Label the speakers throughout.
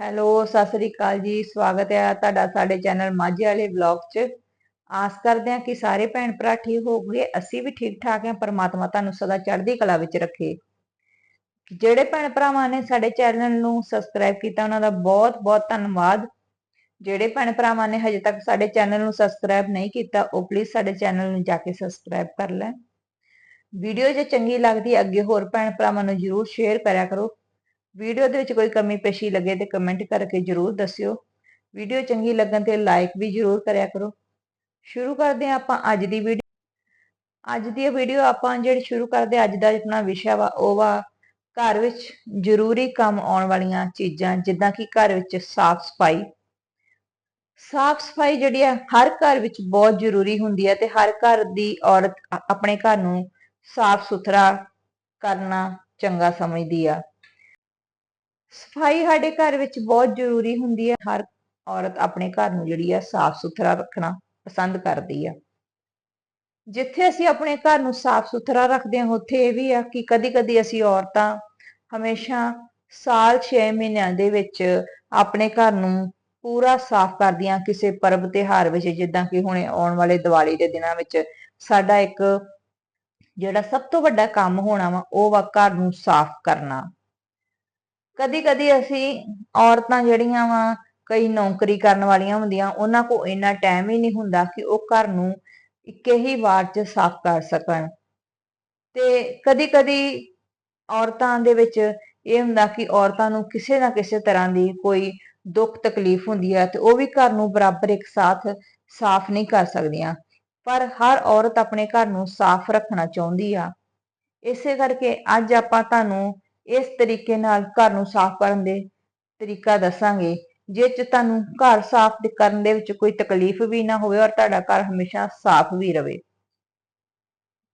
Speaker 1: Hello, Sat Sri ਅਕਾਲ ਜੀ, ਸਵਾਗਤ ਹੈ ਤੁਹਾਡਾ ਸਾਡੇ ਚੈਨਲ ਮਾਝੇ ਵਾਲੇ ਵਲੌਗ 'ਚ। ਆਸ ਕਰਦੇ ਹਾਂ ਕਿ ਸਾਰੇ ਭੈਣ ਭਰਾ ਠੀਕ ਹੋਗੇ ਅਸੀਂ ਵੀ ਠੀਕ ਠਾਕ ਹਾਂ, ਪਰਮਾਤਮਾ ਤੁਹਾਨੂੰ ਸਦਾ ਚੜ੍ਹਦੀ ਕਲਾ ਵਿੱਚ ਰੱਖੇ। ਜਿਹੜੇ ਭੈਣ ਭਰਾਵਾਂ ਨੇ ਸਾਡੇ ਚੈਨਲ ਨੂੰ ਸਬਸਕ੍ਰਾਈਬ ਕੀਤਾ, ਉਹਨਾਂ ਦਾ ਬਹੁਤ ਬਹੁਤ ਧੰਨਵਾਦ। ਜਿਹੜੇ ਭੈਣ ਭਰਾਵਾਂ ਨੇ ਹਜੇ ਤੱਕ ਸਾਡੇ ਚੈਨਲ ਨੂੰ ਸਬਸਕ੍ਰਾਈਬ ਨਹੀਂ ਕੀਤਾ, ਉਹ ਪਲੀਜ਼ ਸਾਡੇ ਚੈਨਲ ਨੂੰ ਜਾ ਕੇ ਸਬਸਕ੍ਰਾਈਬ ਕਰ ਲੈਣ। ਵੀਡੀਓ ਜੇ ਚੰਗੀ ਲੱਗਦੀ, ਅੱਗੇ ਹੋਰ ਭੈਣ ਭਰਾਵਾਂ ਨੂੰ ਜਰੂਰ ਸ਼ੇਅਰ ਕਰਿਆ ਕਰੋ। ਵੀਡੀਓ ਦੇ ਵਿੱਚ ਕੋਈ ਕਮੀ ਪੇਸ਼ੀ ਲੱਗੇ ਤੇ ਕਮੈਂਟ ਕਰਕੇ ਜਰੂਰ ਦੱਸਿਓ। ਵੀਡੀਓ ਚੰਗੀ ਲੱਗਣ ਤੇ ਲਾਈਕ ਵੀ ਜਰੂਰ ਕਰਿਆ ਕਰੋ। ਸ਼ੁਰੂ ਕਰਦੇ ਹਾਂ ਆਪਾਂ ਅੱਜ ਦੀ ਵੀਡੀਓ। ਅੱਜ ਦੀ ਵੀਡੀਓ ਆਪਾਂ ਜਿਹੜੀ ਸ਼ੁਰੂ ਕਰਦੇ ਅੱਜ ਦਾ ਆਪਣਾ ਵਿਸ਼ਾ ਵਾ, ਉਹ ਵਾ ਘਰ ਵਿੱਚ ਜ਼ਰੂਰੀ ਕੰਮ ਆਉਣ ਵਾਲੀਆਂ ਚੀਜ਼ਾਂ, ਜਿੱਦਾਂ ਕਿ ਘਰ ਵਿੱਚ ਸਾਫ਼ ਸਫ਼ਾਈ। ਸਾਫ਼ ਸਫ਼ਾਈ ਜਿਹੜੀ ਹੈ ਹਰ ਘਰ ਵਿੱਚ ਬਹੁਤ ਜ਼ਰੂਰੀ ਹੁੰਦੀ ਹੈ ਤੇ ਹਰ ਘਰ ਦੀ ਔਰਤ ਆਪਣੇ ਘਰ ਨੂੰ ਸਾਫ਼ ਸੁਥਰਾ ਕਰਨਾ ਚੰਗਾ ਸਮਝਦੀ ਆ। ਸਫ਼ਾਈ ਸਾਡੇ ਘਰ ਵਿੱਚ ਬਹੁਤ ਜ਼ਰੂਰੀ ਹੁੰਦੀ ਹੈ। ਹਰ ਔਰਤ ਆਪਣੇ ਘਰ ਨੂੰ ਜਿਹੜੀ ਹੈ ਸਾਫ਼ ਸੁਥਰਾ ਰੱਖਣਾ ਪਸੰਦ ਕਰਦੀ ਆ। ਜਿੱਥੇ ਅਸੀਂ ਆਪਣੇ ਘਰ ਨੂੰ ਸਾਫ਼ ਸੁਥਰਾ ਰੱਖਦੇ ਹਾਂ, ਉੱਥੇ ਇਹ ਵੀ ਆ ਕਿ ਕਦੀ-ਕਦੀ ਅਸੀਂ ਔਰਤਾਂ ਹਮੇਸ਼ਾ ਸਾਲ 6 ਮਹੀਨਿਆਂ ਦੇ ਵਿੱਚ ਆਪਣੇ ਘਰ ਨੂੰ ਪੂਰਾ ਸਾਫ਼ ਕਰਦੀਆਂ। ਕਿਸੇ ਪਰਬ ਤਿਹਾਰ ਵਿੱਚ ਜਿੱਦਾਂ ਕਿ ਹੁਣੇ ਆਉਣ ਵਾਲੇ ਦੀਵਾਲੀ ਦੇ ਦਿਨਾਂ ਵਿੱਚ ਸਾਡਾ ਇੱਕ ਜਿਹੜਾ ਸਭ ਤੋਂ ਵੱਡਾ ਕੰਮ ਹੋਣਾ ਵਾ, ਉਹ ਵਾ ਘਰ ਨੂੰ ਸਾਫ਼ ਕਰਨਾ। ਕਦੀ ਕਦੀ ਅਸੀਂ ਔਰਤਾਂ ਜਿਹੜੀਆਂ ਵਾ, ਕਈ ਨੌਕਰੀ ਕਰਨ ਵਾਲੀਆਂ ਹੁੰਦੀਆਂ, ਉਹਨਾਂ ਕੋ ਇੰਨਾ ਟਾਈਮ ਹੀ ਨਹੀਂ ਹੁੰਦਾ ਕਿ ਉਹ ਘਰ ਨੂੰ ਇੱਕੇ ਹੀ ਵਾਰ 'ਚ ਸਾਫ਼ ਕਰ ਸਕਣ। ਤੇ ਕਦੀ ਕਦੀ ਔਰਤਾਂ ਦੇ ਵਿੱਚ ਇਹ ਹੁੰਦਾ ਕਿ ਔਰਤਾਂ ਨੂੰ ਕਿਸੇ ਨਾ ਕਿਸੇ ਤਰ੍ਹਾਂ ਦੀ ਕੋਈ ਦੁੱਖ ਤਕਲੀਫ ਹੁੰਦੀ ਹੈ ਤੇ ਉਹ ਵੀ ਘਰ ਨੂੰ ਬਰਾਬਰ ਇੱਕ ਸਾਥ ਸਾਫ਼ ਨਹੀਂ ਕਰ ਸਕਦੀਆਂ। ਪਰ ਹਰ ਔਰਤ ਆਪਣੇ ਘਰ ਨੂੰ ਸਾਫ਼ ਰੱਖਣਾ ਚਾਹੁੰਦੀ ਆ। ਇਸੇ ਕਰਕੇ ਅੱਜ ਆਪਾਂ ਤੁਹਾਨੂੰ ਇਸ ਤਰੀਕੇ ਨਾਲ ਘਰ ਨੂੰ ਸਾਫ਼ ਕਰਨ ਦੇ ਤਰੀਕਾ ਦੱਸਾਂਗੇ। ਜੇ ਚ ਤੁਹਾਨੂੰ ਘਰ ਸਾਫ਼ ਕਰਨ ਦੇ ਵਿੱਚ ਕੋਈ ਤਕਲੀਫ ਵੀ ਨਾ ਹੋਵੇ ਔਰ ਤੁਹਾਡਾ ਘਰ ਹਮੇਸ਼ਾ ਸਾਫ਼ ਵੀ ਰਵੇ।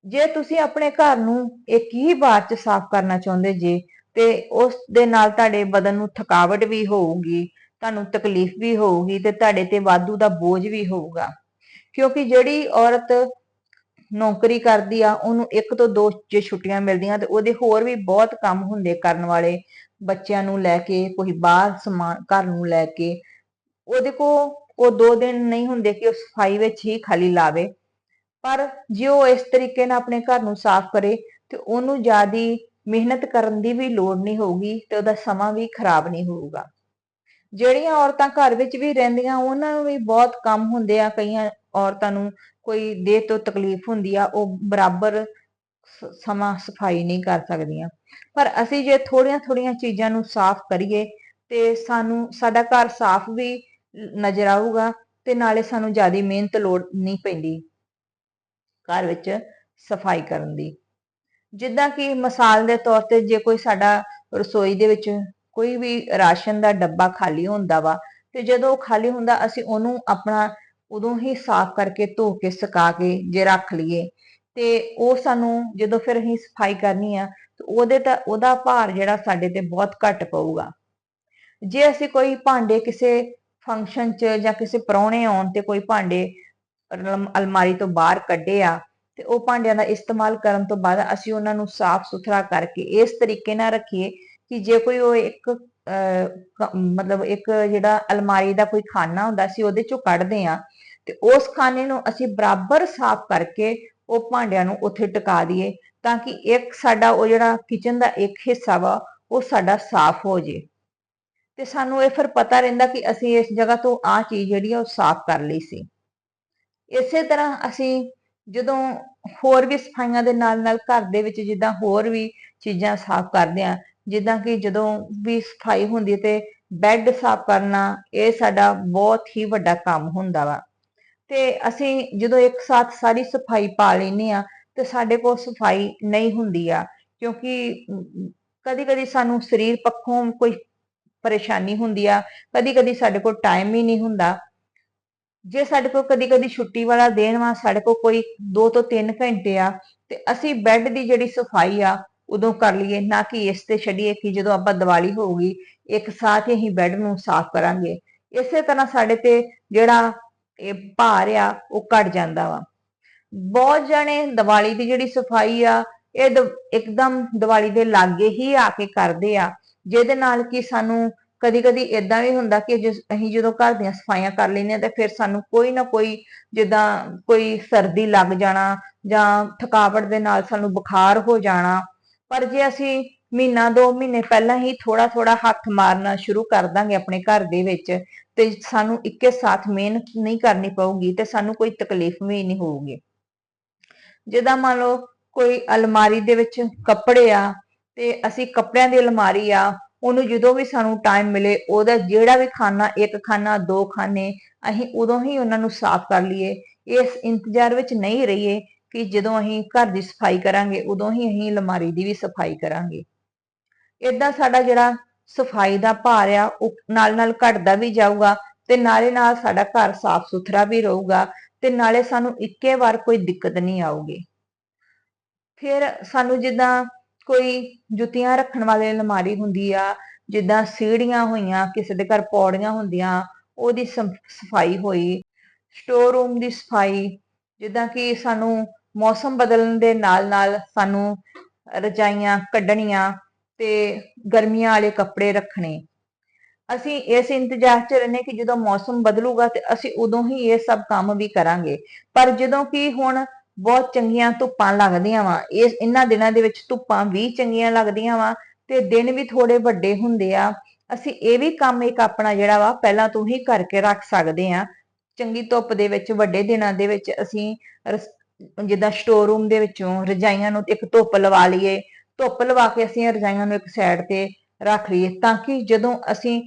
Speaker 1: ਜੇ ਤੁਸੀਂ ਆਪਣੇ ਘਰ ਨੂੰ ਇੱਕ ਹੀ ਵਾਰ ਚ ਸਾਫ਼ ਕਰਨਾ ਚਾਹੁੰਦੇ ਜੇ, ਤੇ ਉਸ ਦੇ ਨਾਲ ਤੁਹਾਡੇ ਬਦਨ ਨੂੰ ਥਕਾਵਟ ਵੀ ਹੋਊਗੀ, ਤੁਹਾਨੂੰ ਤਕਲੀਫ ਵੀ ਹੋਊਗੀ ਤੇ ਤੁਹਾਡੇ ਤੇ ਵਾਧੂ ਦਾ ਬੋਝ ਵੀ ਹੋਊਗਾ। ਕਿਉਂਕਿ ਜਿਹੜੀ ਔਰਤ ਨੌਕਰੀ ਕਰਦੀ ਆ, ਉਹਨੂੰ ਇੱਕ ਤੋਂ ਦੋ ਜੇ ਛੁੱਟੀਆਂ ਮਿਲਦੀਆਂ ਤੇ ਉਹਦੇ ਹੋਰ ਵੀ ਬਹੁਤ ਕੰਮ ਹੁੰਦੇ ਕਰਨ ਵਾਲੇ ਬੱਚਿਆਂ ਨੂੰ ਲੈ ਕੇ, ਕੋਈ ਬਾਹਰ ਸਮਾਨ, ਘਰ ਨੂੰ ਲੈ ਕੇ। ਉਹਦੇ ਕੋ ਉਹ ਦੋ ਦਿਨ ਨਹੀਂ ਹੁੰਦੇ ਕਿ ਉਹ ਸਫ਼ਾਈ ਵਿੱਚ ਹੀ ਖਾਲੀ ਲਾਵੇ। ਪਰ ਜੇ ਉਹ ਇਸ ਤਰੀਕੇ ਨਾਲ ਆਪਣੇ ਘਰ ਨੂੰ ਸਾਫ਼ ਕਰੇ ਤੇ ਉਹਨੂੰ ਜਿਆਦੀ ਮਿਹਨਤ ਕਰਨ ਦੀ ਵੀ ਲੋੜ ਨਹੀਂ ਹੋਊਗੀ ਤੇ ਉਹਦਾ ਸਮਾਂ ਵੀ ਖਰਾਬ ਨਹੀਂ ਹੋਊਗਾ। ਜਿਹੜੀਆਂ ਔਰਤਾਂ ਘਰ ਵਿੱਚ ਵੀ ਰਹਿੰਦੀਆਂ, ਉਹਨਾਂ ਨੂੰ ਵੀ ਬਹੁਤ ਕੰਮ ਹੁੰਦੇ ਆ ਕਈਆਂ ਔਰਤਾਂ ਨੂੰ ਕੋਈ ਦੇਹ ਤੋਂ ਤਕਲੀਫ ਹੁੰਦੀ ਆ, ਉਹ ਬਰਾਬਰ ਸਮਾਂ ਸਫ਼ਾਈ ਨਹੀਂ ਕਰ ਸਕਦੀਆਂ। ਪਰ ਅਸੀਂ ਜੇ ਥੋੜੀਆਂ ਥੋੜੀਆਂ ਚੀਜ਼ਾਂ ਨੂੰ ਸਾਫ਼ ਕਰੀਏ, ਤੇ ਸਾਨੂੰ, ਸਾਡਾ ਘਰ ਸਾਫ਼ ਵੀ ਨਜ਼ਰ ਆਊਗਾ, ਤੇ ਨਾਲੇ ਸਾਨੂੰ ਜ਼ਿਆਦਾ ਮਿਹਨਤ ਲੋੜ ਨਹੀਂ ਪੈਂਦੀ ਘਰ ਵਿੱਚ ਸਫ਼ਾਈ ਕਰਨ ਦੀ। ਜਿੱਦਾਂ ਕਿ ਮਿਸਾਲ ਦੇ ਤੌਰ ਤੇ ਜੇ ਕੋਈ ਸਾਡਾ ਰਸੋਈ ਦੇ ਵਿੱਚ ਕੋਈ ਵੀ ਰਾਸ਼ਨ ਦਾ ਡੱਬਾ ਖਾਲੀ ਹੁੰਦਾ ਵਾ, ਤੇ ਜਦੋਂ ਉਹ ਖਾਲੀ ਹੁੰਦਾ, ਅਸੀਂ ਉਹਨੂੰ ਆਪਣਾ ਉਦੋਂ ਹੀ ਸਾਫ਼ ਕਰਕੇ ਧੋ ਕੇ, ਸੁਕਾ ਕੇ ਜੇ ਰੱਖ ਲਈਏ। ਤੇ ਉਹ ਸਾਨੂੰ ਜਦੋਂ ਫਿਰ ਅਸੀਂ ਸਫ਼ਾਈ ਕਰਨੀ ਆ, ਤੇ ਉਹਦੇ ਤਾਂ, ਉਹਦਾ ਭਾਰ ਜਿਹੜਾ ਸਾਡੇ ਤੇ ਬਹੁਤ ਘੱਟ ਪਊਗਾ। ਜੇ ਅਸੀਂ ਕੋਈ ਭਾਂਡੇ ਕਿਸੇ ਫੰਕਸ਼ਨ 'ਚ ਜਾਂ ਕਿਸੇ ਪਰੌਣੇ ਆਉਣ ਤੇ ਕੋਈ ਭਾਂਡੇ ਅਲਮਾਰੀ ਤੋਂ ਬਾਹਰ ਕੱਢੇ ਆ, ਤੇ ਉਹ ਭਾਂਡਿਆਂ ਦਾ ਇਸਤੇਮਾਲ ਕਰਨ ਤੋਂ ਬਾਅਦ ਅਸੀਂ ਉਹਨਾਂ ਨੂੰ ਸਾਫ਼ ਸੁਥਰਾ ਕਰਕੇ ਇਸ ਤਰੀਕੇ ਨਾਲ ਰੱਖੀਏ ਕਿ ਜੇ ਕੋਈ ਉਹ ਇੱਕ ਮਤਲਬ ਇੱਕ ਜਿਹੜਾ ਅਲਮਾਰੀ ਦਾ ਕੋਈ ਖਾਨਾ ਹੁੰਦਾ ਸੀ ਉਹਦੇ ਚੋਂ ਕੱਢਦੇ ਆ ਤੇ ਉਸ ਖਾਨੇ ਨੂੰ ਅਸੀਂ ਬਰਾਬਰ ਸਾਫ਼ ਕਰਕੇ ਉਹ ਭਾਂਡਿਆਂ ਨੂੰ ਉੱਥੇ ਟਿਕਾ ਦਈਏ ਤਾਂ ਕਿ ਇੱਕ ਸਾਡਾ ਉਹ ਜਿਹੜਾ ਕਿਚਨ ਦਾ ਇੱਕ ਹਿੱਸਾ ਵਾ, ਉਹ ਸਾਡਾ ਸਾਫ਼ ਹੋ ਜੇ। ਤੇ ਸਾਨੂੰ ਇਹ ਫਿਰ ਪਤਾ ਰਹਿੰਦਾ ਕਿ ਅਸੀਂ ਇਸ ਜਗ੍ਹਾ ਤੋਂ ਆਹ ਚੀਜ਼ ਜਿਹੜੀ ਆ ਉਹ ਸਾਫ਼ ਕਰ ਲਈ ਸੀ। ਇਸੇ ਤਰ੍ਹਾਂ ਅਸੀਂ ਜਦੋਂ ਹੋਰ ਵੀ ਸਫਾਈਆਂ ਦੇ ਨਾਲ ਨਾਲ ਘਰ ਦੇ ਵਿੱਚ ਜਿੱਦਾਂ ਹੋਰ ਵੀ ਚੀਜ਼ਾਂ ਸਾਫ਼ ਕਰਦੇ ਆ ਜਿੱਦਾਂ ਕਿ ਜਦੋਂ ਵੀ ਸਫ਼ਾਈ ਹੁੰਦੀ ਤੇ ਬੈੱਡ ਸਾਫ਼ ਕਰਨਾ, ਇਹ ਸਾਡਾ ਬਹੁਤ ਹੀ ਵੱਡਾ ਕੰਮ ਹੁੰਦਾ ਵਾ। ਤੇ ਅਸੀਂ ਜਦੋਂ ਇੱਕ ਸਾਥ ਸਾਰੀ ਸਫ਼ਾਈ ਪਾ ਲੈਨੇ ਆ ਤੇ ਸਾਡੇ ਕੋਲ ਸਫ਼ਾਈ ਨਹੀਂ ਹੁੰਦੀ ਆ, ਕਿਉਂਕਿ ਕਦੀ-ਕਦੀ ਸਾਨੂੰ ਸਰੀਰ ਪੱਖੋਂ ਕੋਈ ਪਰੇਸ਼ਾਨੀ ਹੁੰਦੀ ਆ, ਕਦੀ-ਕਦੀ ਸਾਡੇ ਕੋਲ ਟਾਈਮ ਹੀ ਨਹੀਂ ਹੁੰਦਾ। ਜੇ ਸਾਡੇ ਕੋਲ ਕਦੀ-ਕਦੀ ਛੁੱਟੀ ਵਾਲਾ ਦਿਨ ਵਾ, ਸਾਡੇ ਕੋਲ ਕੋਈ 2 ਤੋਂ 3 ਘੰਟੇ ਆ, ਤੇ ਅਸੀਂ ਬੈੱਡ ਦੀ ਜਿਹੜੀ ਸਫ਼ਾਈ ਆ ਉਦੋਂ ਕਰ ਲਈਏ, ਨਾ ਕਿ ਇਸ ਤੇ ਛੱਡੀਏ ਕਿ ਜਦੋਂ ਆਪਾਂ ਦੀਵਾਲੀ ਹੋਊਗੀ, ਇੱਕ ਸਾਥ ਹੀ ਬੈੱਡ ਨੂੰ ਸਾਫ਼ ਕਰਾਂਗੇ। ਇਸੇ ਤਰ੍ਹਾਂ ਸਾਡੇ ਤੇ ਜਿਹੜਾ ਇਹ ਭਾਰ ਆ, ਉਹ ਘਟ ਜਾਂਦਾ ਵਾ। ਬਹੁਤ ਜਣੇ ਦੀਵਾਲੀ ਦੀ ਜਿਹੜੀ ਸਫ਼ਾਈ ਆ, ਇਹ ਇੱਕਦਮ ਦੀਵਾਲੀ ਦੇ ਲਾਗੇ ਹੀ ਆ ਕੇ ਕਰਦੇ ਆ। ਜਿਹਦੇ ਨਾਲ ਕਿ ਸਾਨੂੰ ਕਦੀ-ਕਦੀ ਇਦਾਂ ਵੀ ਹੁੰਦਾ ਕਿ ਜਿਸ, ਅਸੀਂ ਜਦੋਂ ਘਰ ਦੀਆਂ ਸਫਾਈਆਂ ਕਰ ਲੈਂਦੇ ਹਾਂ ਤੇ ਫਿਰ ਸਾਨੂੰ ਕੋਈ ਨਾ ਕੋਈ ਜਿੱਦਾਂ ਕੋਈ ਸਰਦੀ ਲੱਗ ਜਾਣਾ ਜਾਂ ਥਕਾਵਟ ਦੇ ਨਾਲ ਸਾਨੂੰ ਬੁਖਾਰ ਹੋ ਜਾਣਾ। ਪਰ ਜੇ ਅਸੀਂ ਮਹੀਨਾ, ਦੋ ਮਹੀਨੇ ਪਹਿਲਾਂ ਹੀ ਥੋੜਾ ਥੋੜਾ ਹੱਥ ਮਾਰਨਾ ਸ਼ੁਰੂ ਕਰ ਦਾਂਗੇ ਆਪਣੇ ਘਰ ਦੇ ਵਿੱਚ, ਤੇ ਸਾਨੂੰ ਇੱਕੇ ਸਾਥ ਮਿਹਨਤ ਨਹੀਂ ਕਰਨੀ ਪਊਗੀ ਤੇ ਸਾਨੂੰ ਕੋਈ ਤਕਲੀਫ ਵੀ ਨਹੀਂ ਹੋਊਗੀ। ਜਿੱਦਾਂ ਮੰਨ ਲਓ ਕੋਈ ਅਲਮਾਰੀ ਦੇ ਵਿੱਚ ਕੱਪੜੇ ਆ, ਤੇ ਅਸੀਂ ਕੱਪੜਿਆਂ ਦੀ ਅਲਮਾਰੀ ਆ, ਉਹਨੂੰ ਜਦੋਂ ਵੀ ਸਾਨੂੰ ਟਾਈਮ ਮਿਲੇ, ਉਹਦਾ ਜਿਹੜਾ ਵੀ ਖਾਨਾ ਇੱਕ ਖਾਨਾ ਦੋ ਖਾਨੇ ਅਸੀਂ ਉਦੋਂ ਹੀ ਉਹਨਾਂ ਨੂੰ ਸਾਫ਼ ਕਰ ਲਈਏ। ਇਸ ਇੰਤਜ਼ਾਰ ਵਿੱਚ ਨਹੀਂ ਰਹੀਏ। ਕਿ ਜਦੋਂ ਅਸੀਂ ਘਰ ਦੀ ਸਫ਼ਾਈ ਕਰਾਂਗੇ, ਉਦੋਂ ਹੀ ਅਸੀਂ ਅਲਮਾਰੀ ਦੀ ਵੀ ਸਫ਼ਾਈ ਕਰਾਂਗੇ। ਇਦਾਂ ਸਾਡਾ ਜਿਹੜਾ ਸਫ਼ਾਈ ਦਾ ਭਾਰ ਆ, ਉਹ ਨਾਲ ਨਾਲ ਘਟਦਾ ਵੀ ਜਾਊਗਾ ਤੇ ਨਾਲੇ ਨਾਲ ਸਾਡਾ ਘਰ ਸਾਫ਼ ਸੁਥਰਾ ਵੀ ਰਹੂਗਾ ਤੇ ਨਾਲੇ ਸਾਨੂੰ ਇੱਕੇ ਵਾਰ ਕੋਈ ਦਿੱਕਤ ਨਹੀਂ ਆਊਗੀ। ਫਿਰ ਸਾਨੂੰ ਜਿੱਦਾਂ ਕੋਈ ਜੁੱਤੀਆਂ ਰੱਖਣ ਵਾਲੀ ਅਲਮਾਰੀ ਹੁੰਦੀ ਆ, ਜਿੱਦਾਂ ਸੀੜੀਆਂ ਹੋਈਆਂ, ਕਿਸੇ ਦੇ ਘਰ ਪੌੜੀਆਂ ਹੁੰਦੀਆਂ, ਉਹਦੀ ਸਫ਼ਾਈ ਹੋਈ, ਸਟੋਰ ਰੂਮ ਦੀ ਸਫ਼ਾਈ ਜਿੱਦਾਂ ਕਿ ਸਾਨੂੰ ਮੌਸਮ ਬਦਲਣ ਦੇ ਨਾਲ ਨਾਲ ਸਾਨੂੰ ਰਜਾਈਆਂ ਕੱਢਣੀਆਂ ਤੇ ਗਰਮੀਆਂ ਵਾਲੇ ਕੱਪੜੇ ਰੱਖਣੇ। ਅਸੀਂ ਇਸ ਇੰਤਜ਼ਾਰ 'ਚ ਰਹਿੰਦੇ ਕਿ ਜਦੋਂ ਮੌਸਮ ਬਦਲੂਗਾ ਤੇ ਅਸੀਂ ਉਦੋਂ ਹੀ ਇਹ ਸਭ ਕੰਮ ਵੀ ਕਰਾਂਗੇ। ਪਰ ਜਦੋਂ ਕਿ ਹੁਣ ਬਹੁਤ ਚੰਗੀਆਂ ਧੁੱਪਾਂ ਲੱਗਦੀਆਂ ਵਾ, ਇਸ ਇਹਨਾਂ ਦਿਨਾਂ ਦੇ ਵਿੱਚ ਧੁੱਪਾਂ ਵੀ ਚੰਗੀਆਂ ਲੱਗਦੀਆਂ ਵਾ ਤੇ ਦਿਨ ਵੀ ਥੋੜੇ ਵੱਡੇ ਹੁੰਦੇ ਆ। ਅਸੀਂ ਇਹ ਵੀ ਕੰਮ ਇੱਕ ਆਪਣਾ ਜਿਹੜਾ ਵਾ ਪਹਿਲਾਂ ਤੋਂ ਹੀ ਕਰਕੇ ਰੱਖ ਸਕਦੇ ਆ। ਚੰਗੀ ਧੁੱਪ ਦੇ ਵਿੱਚ, ਵੱਡੇ ਦਿਨਾਂ ਦੇ ਵਿੱਚ ਅਸੀਂ ਜਿੱਦਾਂ ਸਟੋਰ ਰੂਮ ਦੇ ਵਿੱਚੋਂ ਰਜਾਈਆਂ ਨੂੰ ਇੱਕ ਧੁੱਪ ਲਵਾ ਲਈਏ, ਧੁੱਪ ਲਵਾ ਕੇ ਅਸੀਂ ਰਜਾਈਆਂ ਨੂੰ ਇੱਕ ਸਾਈਡ ਤੇ ਰੱਖ ਲਈਏ ਤਾਂ ਕਿ ਜਦੋਂ ਅਸੀਂ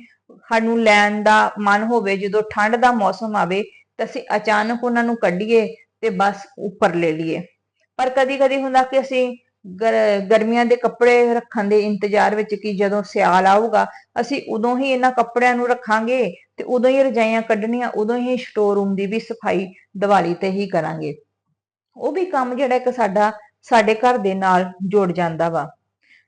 Speaker 1: ਸਾਨੂੰ ਲੈਣ ਦਾ ਮਨ ਹੋਵੇ, ਜਦੋਂ ਠੰਡ ਦਾ ਮੌਸਮ ਆਵੇ ਤਾਂ ਅਸੀਂ ਅਚਾਨਕ ਉਹਨਾਂ ਨੂੰ ਕੱਢੀਏ ਤੇ ਬਸ ਉੱਪਰ ਲੈ ਲਈਏ। ਪਰ ਕਦੀ-ਕਦੀ ਹੁੰਦਾ ਕਿ ਅਸੀਂ ਗਰਮੀਆਂ ਦੇ ਕੱਪੜੇ ਰੱਖਣ ਦੇ ਇੰਤਜ਼ਾਰ ਵਿੱਚ ਕਿ ਜਦੋਂ ਸਿਆਲ ਆਊਗਾ, ਅਸੀਂ ਉਦੋਂ ਹੀ ਇਹਨਾਂ ਕੱਪੜਿਆਂ ਨੂੰ ਰੱਖਾਂਗੇ ਤੇ ਉਦੋਂ ਹੀ ਰਜਾਈਆਂ ਕੱਢਣੀਆਂ, ਉਦੋਂ ਹੀ ਸਟੋਰ ਰੂਮ ਦੀ ਵੀ ਸਫ਼ਾਈ ਦੀਵਾਲੀ ਤੇ ਹੀ ਕਰਾਂਗੇ। ਉਹ ਵੀ ਕੰਮ ਜਿਹੜਾ ਇੱਕ ਸਾਡਾ, ਸਾਡੇ ਘਰ ਦੇ ਨਾਲ ਜੁੜ ਜਾਂਦਾ ਵਾ।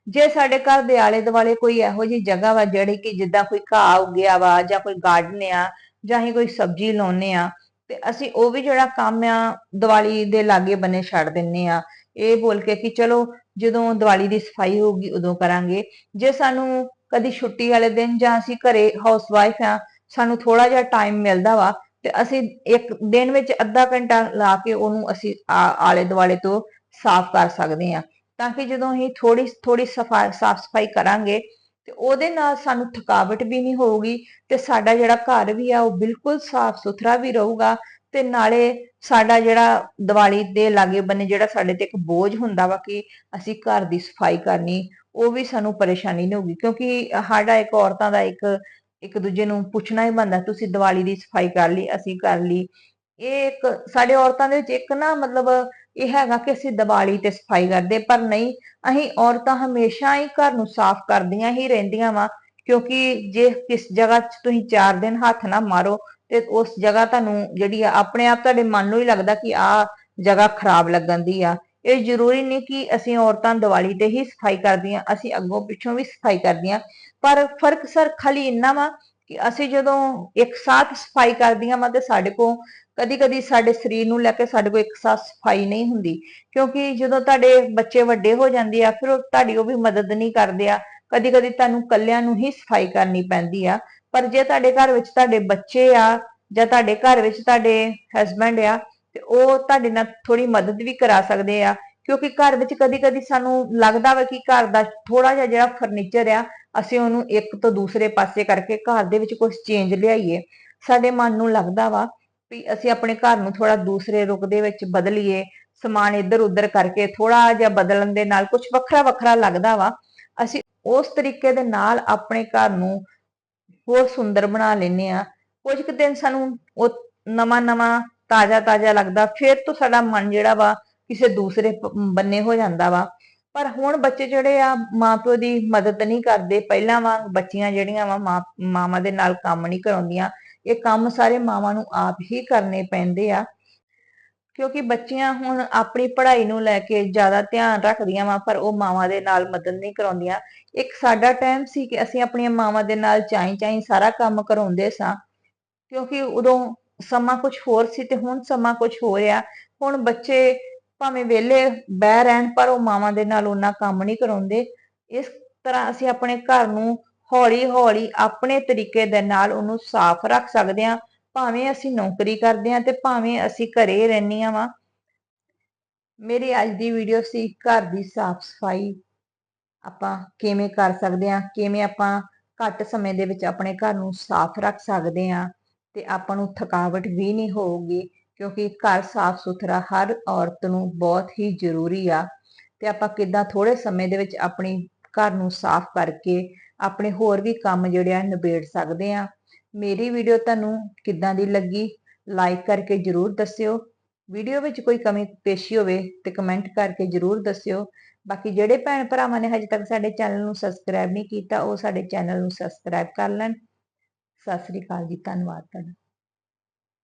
Speaker 1: ਜੇ ਸਾਡੇ ਘਰ ਦੇ ਆਲੇ ਦੁਆਲੇ ਕੋਈ ਇਹੋ ਜੀ ਜਗ੍ਹਾ ਵਾ ਜਿਹੜੀ ਕਿ ਜਿੱਦਾਂ ਕੋਈ ਘਾਹ ਉੱਗਿਆ ਵਾ ਜਾਂ ਕੋਈ ਗਾਰਡਨ ਆ ਜਾਂ ਹੀ ਕੋਈ ਸਬਜ਼ੀ ਲਾਉਨੇ ਆ, ਤੇ ਅਸੀਂ ਉਹ ਵੀ ਜਿਹੜਾ ਕੰਮ ਆ ਦੀਵਾਲੀ ਦੇ ਲਾਗੇ ਬੰਨੇ ਛੱਡ ਦਿੰਨੇ ਆ। ਇਹ ਬੋਲ ਕੇ ਕਿ ਚਲੋ ਜਦੋਂ ਦੀਵਾਲੀ ਦੀ ਸਫ਼ਾਈ ਹੋਊਗੀ ਉਦੋਂ ਕਰਾਂਗੇ। ਜੇ ਸਾਨੂੰ ਕਦੀ ਛੁੱਟੀ ਵਾਲੇ ਦਿਨ ਜਾਂ ਅਸੀਂ ਘਰੇ ਹਾਊਸ ਵਾਈਫ ਆ ਸਾਨੂੰ ਥੋੜਾ ਜਿਹਾ ਟਾਈਮ ਮਿਲਦਾ ਵਾ ਤੇ ਅਸੀਂ ਇੱਕ ਦਿਨ ਵਿੱਚ ਅੱਧਾ ਘੰਟਾ ਲਾ ਕੇ ਉਹਨੂੰ ਅਸੀਂ ਆਲੇ ਦੁਆਲੇ ਤੋਂ ਸਾਫ਼ ਕਰ ਸਕਦੇ ਆ ਤਾਂ ਕਿ ਜਦੋਂ ਅਸੀਂ ਥੋੜੀ ਥੋੜੀ ਸਫ਼ਾਈ ਸਾਫ਼ ਸਫ਼ਾਈ ਕਰਾਂਗੇ ਤੇ ਉਹਦੇ ਨਾਲ ਸਾਨੂੰ ਥਕਾਵਟ ਵੀ ਨਹੀਂ ਹੋਊਗੀ ਤੇ ਸਾਡਾ ਜਿਹੜਾ ਘਰ ਵੀ ਆ ਉਹ ਬਿਲਕੁਲ ਸਾਫ਼ ਸੁਥਰਾ ਵੀ ਰਹੂਗਾ ਤੇ ਨਾਲੇ ਸਾਡਾ ਜਿਹੜਾ ਦੀਵਾਲੀ ਦੇ ਲਾਗੇ ਬੰਨੇ ਜਿਹੜਾ ਸਾਡੇ ਤੇ ਇੱਕ ਬੋਝ ਹੁੰਦਾ ਵਾ ਕਿ ਅਸੀਂ ਘਰ ਦੀ ਸਫ਼ਾਈ ਕਰਨੀ, ਉਹ ਵੀ ਸਾਨੂੰ ਪਰੇਸ਼ਾਨੀ ਨਹੀਂ ਹੋਊਗੀ, ਕਿਉਂਕਿ ਸਾਡਾ ਇੱਕ ਔਰਤਾਂ ਦਾ ਇੱਕ ਇੱਕ ਦੂਜੇ ਨੂੰ ਪੁੱਛਣਾ ਹੀ ਬੰਦਾ ਤੁਸੀਂ ਦੀਵਾਲੀ ਦੀ ਸਫ਼ਾਈ ਕਰ ਲਈ, ਅਸੀਂ ਕਰ ਲਈ। ਇਹ ਇੱਕ ਸਾਡੇ ਔਰਤਾਂ ਦੇ ਵਿੱਚ ਇੱਕ ਨਾ ਮਤਲਬ ਇਹ ਹੈਗਾ ਕਿ ਅਸੀਂ ਦੀਵਾਲੀ ਤੇ ਸਫ਼ਾਈ ਕਰਦੇ, ਪਰ ਨਹੀਂ, ਅਸੀਂ ਔਰਤਾਂ ਹਮੇਸ਼ਾ ਹੀ ਘਰ ਨੂੰ ਸਾਫ਼ ਕਰਦੀਆਂ ਹੀ ਰਹਿੰਦੀਆਂ ਵਾ, ਕਿਉਂਕਿ ਜੇ ਕਿਸ ਜਗ੍ਹਾ 'ਚ ਤੁਸੀਂ 4 ਦਿਨ ਹੱਥ ਨਾ ਮਾਰੋ ਤੇ ਉਸ ਜਗ੍ਹਾ ਤੁਹਾਨੂੰ ਜਿਹੜੀ ਆ, ਆਪਣੇ ਆਪ ਤੁਹਾਡੇ ਮਨ ਨੂੰ ਹੀ ਲੱਗਦਾ ਕਿ ਆ ਜਗ੍ਹਾ ਖਰਾਬ ਲੱਗਣ ਦੀ ਆ। ਇਹ ਜ਼ਰੂਰੀ ਨਹੀਂ ਕਿ ਅਸੀਂ ਔਰਤਾਂ ਦੀਵਾਲੀ ਤੇ ਹੀ ਸਫ਼ਾਈ ਕਰਦੀਆਂ, ਅਸੀਂ ਅੱਗੋਂ ਪਿੱਛੋਂ ਵੀ ਸਫ਼ਾਈ ਕਰਦੀਆਂ। ਪਰ ਫ਼ਰਕ ਸਰ ਖਾਲੀ ਇੰਨਾ ਵਾ ਕਿ ਅਸੀਂ ਜਦੋਂ ਇੱਕ ਸਾਥ ਸਫ਼ਾਈ ਕਰਦੀਆਂ ਵਾ ਤੇ ਸਾਡੇ ਕੋਲ ਕਦੀ ਕਦੀ ਸਾਡੇ ਸਰੀਰ ਨੂੰ ਲੈ ਕੇ ਸਾਡੇ ਕੋਲ ਇੱਕ ਸਾਥ ਸਫ਼ਾਈ ਨਹੀਂ ਹੁੰਦੀ। ਕਿਉਂਕਿ ਜਦੋਂ ਤੁਹਾਡੇ ਬੱਚੇ ਵੱਡੇ ਹੋ ਜਾਂਦੇ ਆ, ਫਿਰ ਉਹ ਤੁਹਾਡੀ ਉਹ ਵੀ ਮਦਦ ਨਹੀਂ ਕਰਦੇ ਆ। ਕਦੀ ਕਦੀ ਤੁਹਾਨੂੰ ਕੱਲਿਆਂ ਨੂੰ ਹੀ ਸਫ਼ਾਈ ਕਰਨੀ ਪੈਂਦੀ ਆ। ਪਰ ਜੇ ਤੁਹਾਡੇ ਘਰ ਵਿੱਚ ਤੁਹਾਡੇ ਬੱਚੇ ਆ ਜਾਂ ਤੁਹਾਡੇ ਘਰ ਵਿੱਚ ਤੁਹਾਡੇ ਹਸਬੰਡ ਆ, ਤੇ ਉਹ ਤੁਹਾਡੇ ਨਾਲ ਥੋੜੀ ਮਦਦ ਵੀ ਕਰਾ ਸਕਦੇ ਆ। ਕਿਉਂਕਿ ਘਰ ਵਿੱਚ ਕਦੀ-ਕਦੀ ਸਾਨੂੰ ਲੱਗਦਾ ਵਾ ਕਿ ਘਰ ਦਾ ਥੋੜਾ ਜਿਹਾ ਜਿਹੜਾ ਫਰਨੀਚਰ ਆ, ਅਸੀਂ ਉਹਨੂੰ ਇੱਕ ਤੋਂ ਦੂਸਰੇ ਪਾਸੇ ਕਰਕੇ ਘਰ ਦੇ ਵਿੱਚ ਕੁਝ ਚੇਂਜ ਲਿਆਈਏ। ਸਾਡੇ ਮਨ ਨੂੰ ਲੱਗਦਾ ਵਾ ਵੀ ਅਸੀਂ ਆਪਣੇ ਘਰ ਨੂੰ ਥੋੜਾ ਦੂਸਰੇ ਰੁਖ ਦੇ ਵਿੱਚ ਬਦਲੀਏ, ਸਮਾਨ ਇੱਧਰ ਉੱਧਰ ਕਰਕੇ ਥੋੜਾ ਜਿਹਾ ਬਦਲਣ ਦੇ ਨਾਲ ਕੁਝ ਵੱਖਰਾ ਵੱਖਰਾ ਲੱਗਦਾ ਵਾ। ਅਸੀਂ ਉਸ ਤਰੀਕੇ ਦੇ ਨਾਲ ਆਪਣੇ ਘਰ ਨੂੰ ਹੋਰ ਸੁੰਦਰ ਬਣਾ ਲੈਨੇ ਆ ਕੁਝ ਕੁ ਦਿਨ ਸਾਨੂੰ ਉਹ ਨਵਾਂ ਨਵਾਂ ਤਾਜ਼ਾ ਤਾਜ਼ਾ ਲੱਗਦਾ, ਫਿਰ ਤੋਂ ਸਾਡਾ ਮਨ ਜਿਹੜਾ ਵਾ ਕਿਸੇ ਦੂਸਰੇ ਬੰਨੇ ਹੋ ਜਾਂਦਾ ਵਾ। ਪਰ ਹੁਣ ਬੱਚੇ ਜਿਹੜੇ ਆ, ਮਾਪਿਓ ਦੀ ਮਦਦ ਨਹੀਂ ਕਰਦੇ। ਪਹਿਲਾਂ ਵਾਂਗ ਬੱਚੀਆਂ ਜਿਹੜੀਆਂ ਵਾ ਮਾਮਾ ਦੇ ਨਾਲ ਕੰਮ ਨਹੀਂ ਕਰਾਉਂਦੀਆਂ। ਇਹ ਕੰਮ ਸਾਰੇ ਮਾਵਾਂ ਨੂੰ ਆਪ ਹੀ ਕਰਨੇ ਪੈਂਦੇ ਆ। ਕਿਉਂਕਿ ਬੱਚੀਆਂ ਹੁਣ ਆਪਣੀ ਪੜ੍ਹਾਈ ਨੂੰ ਲੈ ਕੇ ਜ਼ਿਆਦਾ ਧਿਆਨ ਰੱਖਦੀਆਂ ਵਾ, ਪਰ ਉਹ ਮਾਵਾਂ ਦੇ ਨਾਲ ਮਦਦ ਨਹੀਂ ਕਰਾਉਂਦੀਆਂ। ਇੱਕ ਸਾਡਾ ਟਾਈਮ ਸੀ ਕਿ ਅਸੀਂ ਆਪਣੀਆਂ ਮਾਵਾਂ ਦੇ ਨਾਲ ਚਾਈ ਚਾਈ ਸਾਰਾ ਕੰਮ ਕਰਾਉਂਦੇ ਸਾਂ। ਕਿਉਂਕਿ ਉਦੋਂ ਸਮਾਂ ਕੁਝ ਹੋਰ ਸੀ ਤੇ ਹੁਣ ਸਮਾਂ ਕੁਝ ਹੋ ਰਿਹਾ। ਹੁਣ ਬੱਚੇ ਭਾਵੇਂ ਵਿਹਲੇ ਬਹਿ ਰਹਿਣ ਪਰ ਉਹ ਮਾਵਾਂ ਦੇ ਨਾਲ ਉਹਨਾਂ ਕੰਮ ਨਹੀਂ ਕਰਾਉਂਦੇ। ਇਸ ਤਰ੍ਹਾਂ ਅਸੀਂ ਆਪਣੇ ਘਰ ਨੂੰ ਹੌਲੀ-ਹੌਲੀ ਆਪਣੇ ਤਰੀਕੇ ਦੇ ਨਾਲ ਉਹਨੂੰ ਸਾਫ਼ ਰੱਖ ਸਕਦੇ ਹਾਂ। ਭਾਵੇਂ ਅਸੀਂ ਨੌਕਰੀ ਕਰਦੇ ਹਾਂ ਤੇ ਭਾਵੇਂ ਅਸੀਂ ਘਰੇ ਰਹਿੰਦੀਆਂ ਵਾਂ। ਮੇਰੀ ਅੱਜ ਦੀ ਵੀਡੀਓ ਸੀ ਘਰ ਦੀ ਸਾਫ਼ ਸਫ਼ਾਈ ਆਪਾਂ ਕਿਵੇਂ ਕਰ ਸਕਦੇ ਹਾਂ, ਕਿਵੇਂ ਆਪਾਂ ਘੱਟ ਸਮੇਂ ਦੇ ਵਿੱਚ ਆਪਣੇ ਘਰ ਨੂੰ ਸਾਫ਼ ਰੱਖ ਸਕਦੇ ਹਾਂ। ਤੇ ਆਪਾਂ ਨੂੰ ਥਕਾਵਟ ਵੀ ਨਹੀਂ ਹੋਊਗੀ, ਕਿਉਂਕਿ ਘਰ ਸਾਫ਼ ਸੁਥਰਾ ਹਰ ਔਰਤ ਨੂੰ ਬਹੁਤ ਹੀ ਜ਼ਰੂਰੀ ਆ। ਤੇ ਆਪਾਂ ਕਿੱਦਾਂ ਥੋੜੇ ਸਮੇਂ ਦੇ ਵਿੱਚ ਆਪਣੀ ਘਰ ਨੂੰ ਸਾਫ਼ ਕਰਕੇ ਆਪਣੇ ਹੋਰ ਵੀ ਕੰਮ ਜਿਹੜੇ ਆ ਨਿਬੇੜ ਸਕਦੇ ਆ। ਮੇਰੀ ਵੀਡੀਓ ਤੁਹਾਨੂੰ ਕਿੱਦਾਂ ਦੀ ਲੱਗੀ ਲਾਈਕ ਕਰਕੇ ਜਰੂਰ ਦੱਸਿਓ। ਵੀਡੀਓ ਵਿੱਚ ਕੋਈ ਕਮੀ ਪੇਸ਼ੀ ਹੋਵੇ ਤੇ ਕਮੈਂਟ ਕਰਕੇ ਜਰੂਰ ਦੱਸਿਓ। ਬਾਕੀ ਜਿਹੜੇ ਭੈਣ ਭਰਾਵਾਂ ਨੇ ਹਜੇ ਤੱਕ ਸਾਡੇ ਚੈਨਲ ਨੂੰ ਸਬਸਕ੍ਰਾਈਬ ਨਹੀਂ ਕੀਤਾ, ਉਹ ਸਾਡੇ ਚੈਨਲ ਨੂੰ ਸਬਸਕ੍ਰਾਈਬ ਕਰ ਲੈਣ। ਸਤਿ ਸ੍ਰੀ ਅਕਾਲ ਜੀ ਧੰਨਵਾਦ ਤੁਹਾਡਾ।